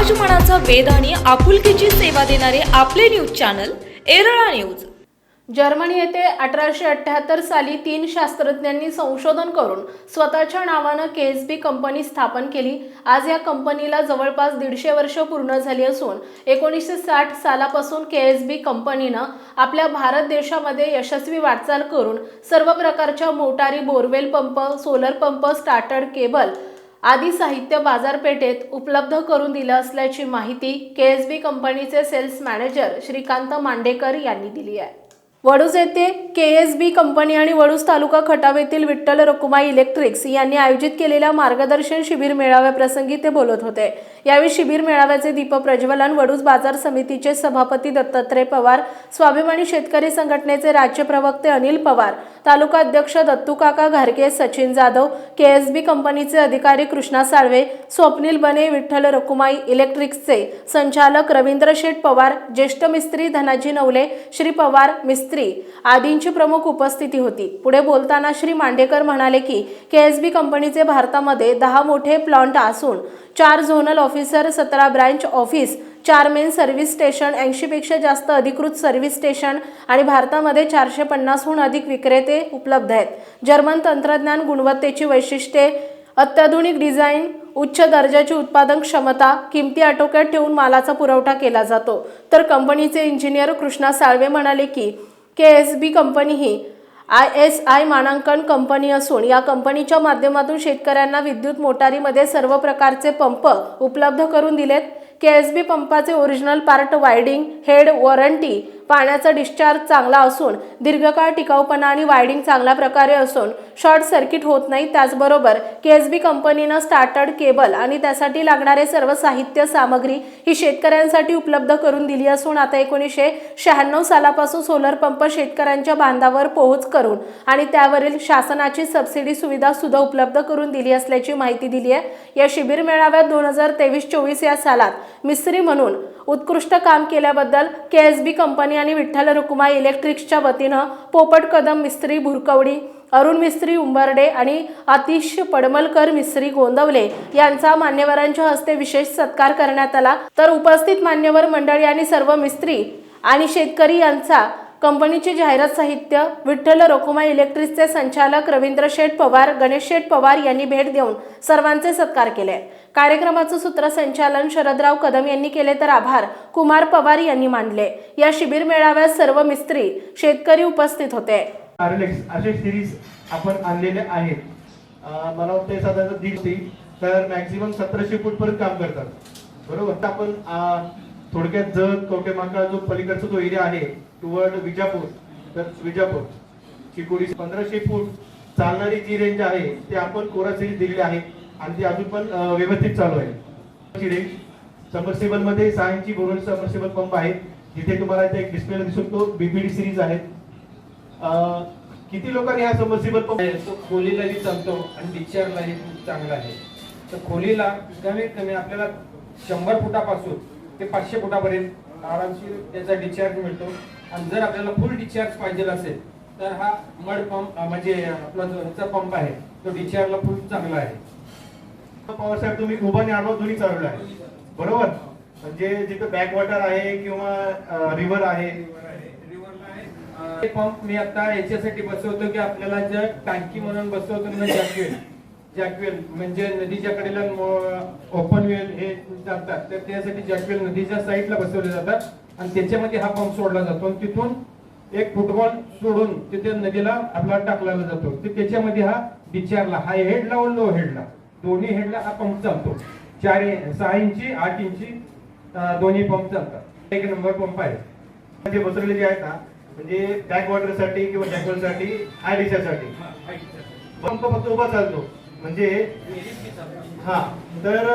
समाजमनाचा वेध आणि आपुलकीची सेवा देणारे आपले न्यूज चॅनल एरळा न्यूज जर्मनी येथे अठराशे अठ्ठ्याहत्तर साली तीन शास्त्रज्ञांनी संशोधन करून स्वतःच्या नावानं के एस बी कंपनी स्थापन केली. आज या कंपनीला जवळपास दीडशे वर्ष पूर्ण झाली असून एकोणीसशे साठ सालापासून के एस बी कंपनीनं आपल्या भारत देशामध्ये यशस्वी वाटचाल करून सर्व प्रकारच्या मोटारी borewell pump solar pump starter cable आदी साहित्य बाजारपेठेत उपलब्ध करून दिलं असल्याची माहिती के एस बी कंपनीचे सेल्स मॅनेजर श्रीकांत मांडेकर यांनी दिली आहे. वडूज येथे के एस बी कंपनी आणि वडूज तालुका खटाव येथील विठ्ठल रकुमाई इलेक्ट्रिक्स यांनी आयोजित केलेल्या मार्गदर्शन शिबिर मेळाव्याप्रसंगी ते बोलत होते. यावेळी शिबिर मेळाव्याचे दीप प्रज्वलन वडूज बाजार समितीचे सभापती दत्तात्रय पवार स्वाभिमानी शेतकरी संघटनेचे राज्य प्रवक्ते अनिल पवार तालुका अध्यक्ष दत्तू काका घारगे Sachin Jadhav K S B कंपनीचे अधिकारी कृष्णा साळवे स्वप्नील बने विठ्ठल रकुमाई इलेक्ट्रिक्सचे संचालक रवींद्र शेठ पवार ज्येष्ठ मिस्त्री धनाजी नवले श्री पवार मिस्त्री आदींची प्रमुख उपस्थिती होती. पुढे बोलताना श्री मांडेकर म्हणाले की केएसबी कंपनीचे भारतामध्ये दहा मोठे प्लांट असून चार झोनल ऑफिसर सतरा ब्रँच ऑफिस चार मेन सर्व्हिस स्टेशन ऐंशीपेक्षा जास्त अधिकृत सर्व्हिस स्टेशन आणि भारतामध्ये चारशे पन्नासहून अधिक विक्रेते उपलब्ध आहेत. जर्मन तंत्रज्ञान गुणवत्तेची वैशिष्ट्ये अत्याधुनिक डिझाईन उच्च दर्जाची उत्पादन क्षमता किमती आटोक्यात ठेवून मालाचा पुरवठा केला जातो. तर कंपनीचे इंजिनियर कृष्णा साळवे म्हणाले की के एस बी कंपनी ही. आय एस आय मानांकन कंपनी असून या कंपनीच्या माध्यमातून शेतकऱ्यांना विद्युत मोटारीमध्ये सर्व प्रकारचे पंप उपलब्ध करून दिलेत. K S B पंपाचे original part winding head warranty पाण्याचा डिस्चार्ज चांगला असून दीर्घकाळ टिकाऊपणा आणि वायडिंग चांगल्या प्रकारे असून शॉर्ट सर्किट होत नाही. त्याचबरोबर के एस बी कंपनीनं स्टार्टर्ड केबल आणि त्यासाठी लागणारे सर्व साहित्य सामग्री ही शेतकऱ्यांसाठी उपलब्ध करून दिली असून आता एकोणीसशे शहाण्णव सालापासून सोलर पंप शेतकऱ्यांच्या बांधावर पोहोच करून आणि त्यावरील शासनाची सबसिडी सुविधा सुद्धा उपलब्ध करून दिली असल्याची माहिती दिली आहे या शिबिर मेळाव्यात दोन हजार तेवीस चोवीस या सालात मिस्त्री म्हणून उत्कृष्ट काम केल्याबद्दल के एस बी कंपनी आणि विठ्ठल रुकुमाई इलेक्ट्रिक्सच्या वतीनं पोपट कदम मिस्त्री भुरकवडी अरुण मिस्त्री उंबर्डे आणि आतिश पडमलकर मिस्त्री गोंदवले यांचा मान्यवरांच्या हस्ते विशेष सत्कार करण्यात आला. तर उपस्थित मान्यवर मंडळी आणि सर्व मिस्त्री आणि शेतकरी यांचा कंपनीचे जाहिरात साहित्य विठ्ठल रोकुमाई इलेक्ट्रिकचे संचालक रवींद्र शेठ पवार गणेश शेठ पवार यांनी भेट देऊन सर्वांचे सत्कार केले. कार्यक्रमाचं सूत्रसंचालन शरदराव कदम यांनी केले तर आभार कुमार पवार यांनी मानले. या शिबिर मेळाव्यात सर्व मिस्त्री शेतकरी उपस्थित होते. असे सिरीज आपण आणलेले आहेत. मला वाटतं साधारण तर मॅक्झिमम सतराशे फूट पर्यंत काम करतात. बरोबर? आपण थोडक्यात जत कवटेमाका जो पलीकडचा जो एरिया आहे टुवर्ड विजापूर तर विजापूर चिकोडी पंधराशे फूट चालणारी जी रेंज आहे ते आपण कोरा सिरीज दिलेली आहे आणि ती अजून पण व्यवस्थित चालू आहे. रेंज सबमर्सिबलमध्ये सहा इंची बोरवेल सबमर्सिबल पंप आहे जिथे तुम्हाला इथे एक डिस्प्ले दिसू शकतो बीपीडी सिरीज आहेत किती लोकांनी हा सबमर्सिबल पंप आहे, तो खोलीलाही चालतो आणि डिस्चार्जलाही खूप चांगला आहे. तर खोलीला कमीत कमी आपल्याला शंभर फुटापासून ते पाचशे फुटापर्यंत आरामशीर त्याचा डिस्चार्ज मिळतो. आणि जर आपल्याला फुल डिस्चार्ज पाहिजे असेल तर हा मड पंप म्हणजे आपला जो ह्याचा पंप आहे तो डिस्चार्जला फुल चांगला आहे. पॉवर साहेब तुम्ही उभा आणि आडवा दोन्ही चालवला आहे. बरोबर? म्हणजे जिथं बॅक वॉटर आहे किंवा रिव्हर आहे. पंप मी आता याच्यासाठी बसवतो की आपल्याला जर टाकी म्हणून बसवतो ना जॅकवेल म्हणजे नदीच्या कडेला ओपन वेल हे जातात. तर त्यासाठी जॅकवेल नदीच्या साईडला बसवले जातात आणि त्याच्यामध्ये हा पंप सोडला जातो. आणि तिथून एक फुटबॉल सोडून तिथे नदीला आपला टाकला जातो. तर त्याच्यामध्ये हा डिचारला हा हेडला व लो हेडला. दोन्ही हेडला हा पंप चालतो. चार सहा इंची आठ इंची दोन्ही पंप चालतात. एक नंबर पंप आहे. जे बसवलेले जे आहेत ना म्हणजे बॅक वॉटरसाठी किंवा जॅकवेल साठी हायसाठी पंप फक्त उभा चालतो. म्हणजे हा तर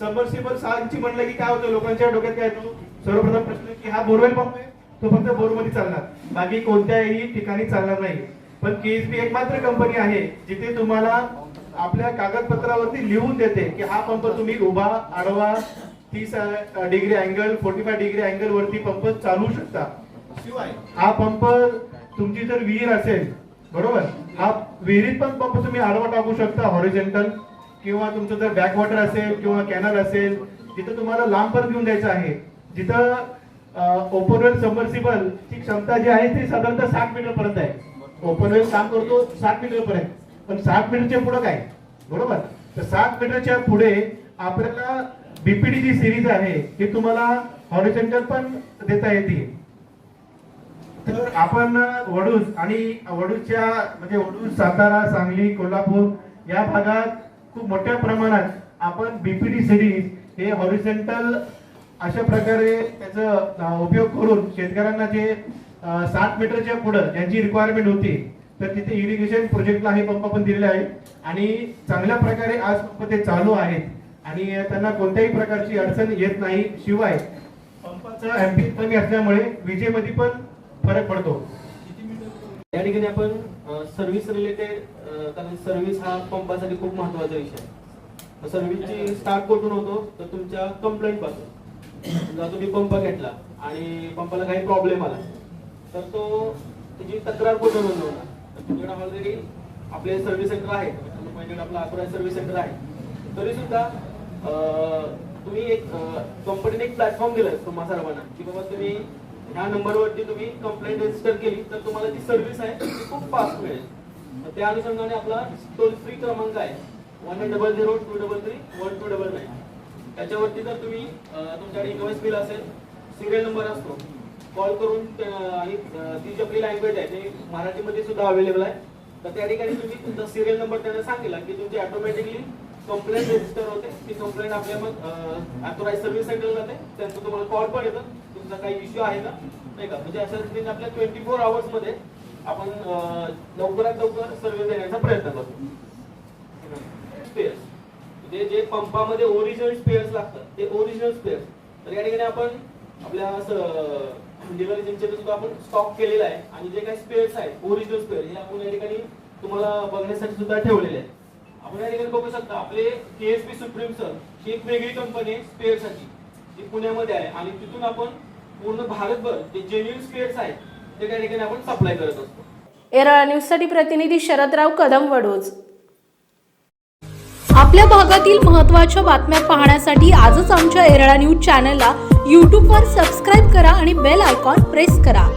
सबमर्सिबल सहा इंची म्हणलं की काय होतं लोकांच्या डोक्यात काय येतो सर्वप्रथम प्रश्न की हा बोरवेल पंप आहे? तो फक्त बोरमध्ये चालणार. बाकी कोणत्याही ठिकाणी चालणार नाही. पण केएसबी एकमात्र कंपनी आहे जिथे तुम्हाला आपल्या कागदपत्रावरती लिहून देते की हा पंप तुम्ही उभा आडवा तीस degree angle forty five degree angle वरती पंप चालू शकता. शिवाय. हा पंप तुमची जर विहीर असेल बरोबर? हा विहिरीत पण पंप तुम्ही आडवा टाकू शकता हॉरिजेंटल किंवा तुमचं जर बॅकवॉटर असेल किंवा कॅनल असेल जिथं तुम्हाला लांब पण घेऊन द्यायचं आहे. जिथं ओपनवेल सबमर्सिबल ची क्षमता जी आहे ती साधारणतः साठ मीटर पर्यंत आहे. ओपनवेल काम करतो साठ मीटर पर्यंत. पण साठ मीटरच्या पुढे काय? बरोबर? तर सात मीटरच्या पुढे आपल्याला बीपीडी जी सिरीज आहे ती तुम्हाला हॉरिजेंटल पण देता येते. तर आपण वडूज आणि वडूजच्या म्हणजे वडूज सातारा सांगली कोल्हापूर या भागात खूप मोठ्या प्रमाणात आपण बीपीडी सिरीज हे हॉरिसेंटल अशा प्रकारे त्याचा उपयोग करून शेतकऱ्यांना जे सात मीटरच्या पुढं ज्यांची रिक्वायरमेंट होती तर तिथे इरिगेशन प्रोजेक्टला हे पंप पण दिलेले आहे आणि चांगल्या प्रकारे आज पंप ते चालू आहेत. आणि त्यांना कोणत्याही प्रकारची अडचण येत नाही. शिवाय पंपाचं एम्पी कमी असल्यामुळे विजेमध्ये पण फरक पडतो. या ठिकाणी आपण सर्व्हिस रिलेटेड कारण सर्व्हिस हा पंपासाठी खूप महत्त्वाचा विषय आहे. सर्व्हिसची स्टार्ट कुठून होतो? तर तुमच्या कंप्लेंटपासून. समजा तुम्ही पंप घेतला आणि पंपाला काही प्रॉब्लेम आला तर तो त्याची तक्रार कुठून नोंदवणार? तर तुमच्याकडे ऑलरेडी आपले सर्व्हिस सेंटर आहे. माझ्याकडे आपला अकरा सर्व्हिस सेंटर आहे. तरी सुद्धा तुम्ही एक कंपनीने एक प्लॅटफॉर्म दिलाय तुम्हा सर्वांना की बाबा तुम्ही ह्या नंबरवरती तुम्ही कंप्लेंट रजिस्टर केली तर तुम्हाला जी सर्व्हिस आहे ती खूप फास्ट मिळेल. त्या अनुषंगाने आपला टोल फ्री क्रमांक आहे one eight double zero two double three one two double nine त्याच्यावरती जर तुम्ही तुमच्याकडे इन्व्हॉइस बिल असेल सिरियल नंबर असतो कॉल करून आणि ती जी आपली लँग्वेज आहे ती मराठीमध्ये सुद्धा अवेलेबल आहे. तर त्या ठिकाणी तुम्ही तुमचा सिरियल नंबर त्यांना सांगितला की तुमची ऑटोमॅटिकली कंप्लेंट रजिस्टर होते. ती कंप्लेंट आपल्या मग ऑथोराईज सर्व्हिस सेंटर जाते. त्यांचं तुम्हाला कॉल पण येतं. तुमचा काही इश्यू आहे ना? नाही का? म्हणजे अशा रीतीने आपल्या ट्वेंटी फोर आवर्समध्ये आपण लवकरात लवकर सर्वे देण्याचा प्रयत्न करतो. स्पेअर्स म्हणजे जे पंपामध्ये ओरिजिनल स्पेअर्स लागतात ते ओरिजिनल स्पेअर्स तर या ठिकाणी आपण आपल्या डीलर सुद्धा आपण स्टॉक केलेला आहे आणि जे काही स्पेअर्स आहेत ओरिजिनल स्पेअर हे आपण या ठिकाणी तुम्हाला बघण्यासाठी सुद्धा ठेवलेले आहेत. आपण या ठिकाणी बघू शकता आपले केएसपी सुप्रीम सर ही एक वेगळी कंपनी आहे स्पेअरसाठी जी पुण्यामध्ये आहे आणि तिथून आपण पूर्ण भारतभर जे जेन्युन स्पेअर्स आहेत ते त्या ठिकाणी आपण सप्लाय करत असतो. एरळा न्यूजसाठी प्रतिनिधी शरदराव कदम वडोज. आपल्या भागातील महत्त्वाच्या बातम्या पाहण्यासाठी आजच आमच्या एरळा न्यूज चॅनलला यूट्यूबवर सबस्क्राईब करा आणि बेल आयकॉन प्रेस करा.